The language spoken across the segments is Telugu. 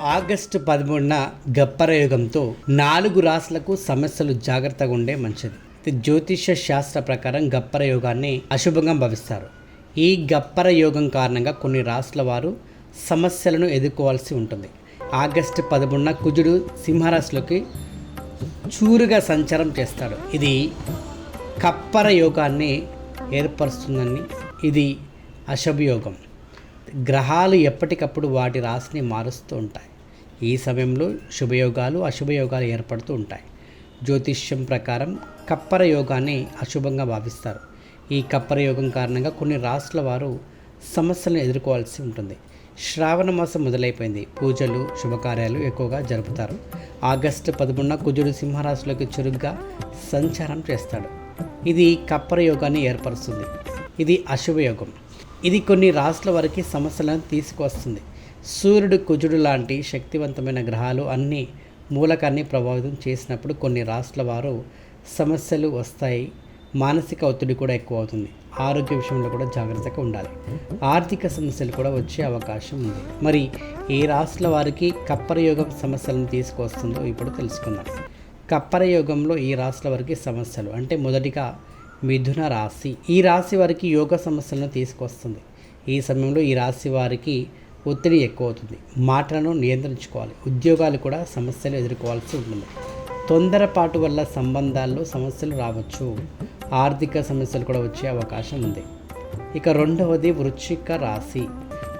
ఆగస్టు పదమూడున గప్పరయోగంతో నాలుగు రాసులకు సమస్యలు జాగ్రత్తగా ఉండే మంచిది. జ్యోతిష శాస్త్ర ప్రకారం గప్పర యోగాన్ని అశుభంగా భావిస్తారు. ఈ గప్పర యోగం కారణంగా కొన్ని రాసుల వారు సమస్యలను ఎదుర్కోవాల్సి ఉంటుంది. ఆగస్టు పదమూడున కుజుడు సింహరాశిలోకి చూరుగా సంచారం చేస్తాడు. ఇది కప్పర యోగాన్ని ఏర్పరుస్తుందని ఇది అశుభయోగం. గ్రహాలు ఎప్పటికప్పుడు వాటి రాశిని మారుస్తూ ఉంటాయి. ఈ సమయంలో శుభయోగాలు అశుభయోగాలు ఏర్పడుతూ ఉంటాయి. జ్యోతిష్యం ప్రకారం కప్పర యోగాన్ని అశుభంగా భావిస్తారు. ఈ కప్పర యోగం కారణంగా కొన్ని రాష్ట్రాల వారు సమస్యలను ఎదుర్కోవాల్సి ఉంటుంది. శ్రావణ మాసం మొదలైపోయింది. పూజలు శుభకార్యాలు ఎక్కువగా జరుపుతారు. ఆగస్టు పదమూడున కుజుడు సింహరాశిలోకి చురుగ్గా సంచారం చేస్తాడు. ఇది కప్పర యోగాన్ని ఏర్పరుస్తుంది. ఇది అశుభయోగం. ఇది కొన్ని రాష్ట్రాల వరకు సమస్యలను తీసుకువస్తుంది సూర్యుడు కుజుడు లాంటి శక్తివంతమైన గ్రహాలు అన్ని మూలకాన్ని ప్రభావితం చేసినప్పుడు కొన్ని రాష్ట్రాల వారు సమస్యలు వస్తాయి. మానసిక ఒత్తిడి కూడా ఎక్కువ అవుతుంది ఆరోగ్య విషయంలో కూడా జాగ్రత్తగా ఉండాలి. ఆర్థిక సమస్యలు కూడా వచ్చే అవకాశం ఉంది. మరి ఏ రాష్ట్రాల వారికి కప్పరయోగం సమస్యలను తీసుకొస్తుందో ఇప్పుడు తెలుసుకుందాం. కప్పరయోగంలో ఈ రాశుల వారికి సమస్యలు అంటే మొదటిగా మిథున రాశి. ఈ రాశి వారికి యోగ సమస్యలను తీసుకొస్తుంది. ఈ సమయంలో ఈ రాశి వారికి ఒత్తిడి ఎక్కువ అవుతుంది మాటలను నియంత్రించుకోవాలి. ఉద్యోగాలు కూడా సమస్యలు ఎదుర్కోవాల్సి ఉంటుంది. తొందరపాటు వల్ల సంబంధాల్లో సమస్యలు రావచ్చు. ఆర్థిక సమస్యలు కూడా వచ్చే అవకాశం ఉంది. ఇక రెండవది వృశ్చిక రాశి.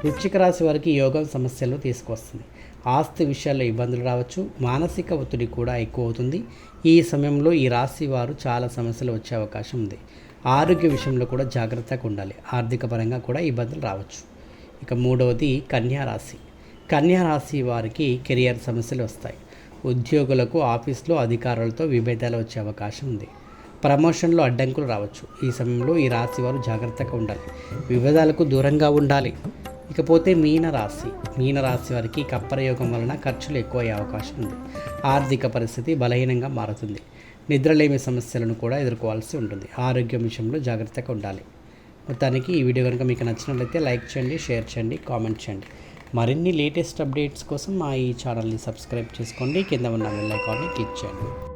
వృశ్చిక రాశి వారికి యోగం సమస్యలు తీసుకొస్తుంది. ఆస్తి విషయాల్లో ఇబ్బందులు రావచ్చు మానసిక ఒత్తిడి కూడా ఎక్కువ అవుతుంది. ఈ సమయంలో ఈ రాశి వారు చాలా సమస్యలు వచ్చే అవకాశం ఉంది. ఆరోగ్య విషయంలో కూడా జాగ్రత్తగా ఉండాలి. ఆర్థిక పరంగా కూడా ఇబ్బందులు రావచ్చు. ఇక మూడవది కన్యా రాశి. కన్యా రాశి వారికి కెరియర్ సమస్యలు వస్తాయి. ఉద్యోగులకు ఆఫీస్లో అధికారులతో విభేదాలు వచ్చే అవకాశం ఉంది. ప్రమోషన్లో అడ్డంకులు రావచ్చు. ఈ సమయంలో ఈ రాశి వారు జాగ్రత్తగా ఉండాలి. విభేదాలకు దూరంగా ఉండాలి. ఇకపోతే మీనరాశి. మీనరాశి వారికి కప్పరయోగం వలన ఖర్చులు ఎక్కువ అయ్యే అవకాశం ఉంది. ఆర్థిక పరిస్థితి బలహీనంగా మారుతుంది. నిద్రలేమి సమస్యలను కూడా ఎదుర్కోవాల్సి ఉంటుంది. ఆరోగ్యం విషయంలో జాగ్రత్తగా ఉండాలి. మొత్తానికి ఈ వీడియో కనుక మీకు నచ్చినట్లయితే లైక్ చేయండి షేర్ చేయండి కామెంట్ చేయండి. మరిన్ని లేటెస్ట్ అప్డేట్స్ కోసం మా ఈ ఛానల్ని సబ్స్క్రైబ్ చేసుకోండి. కింద ఉన్న బెల్ ఐకాన్ని క్లిక్ చేయండి.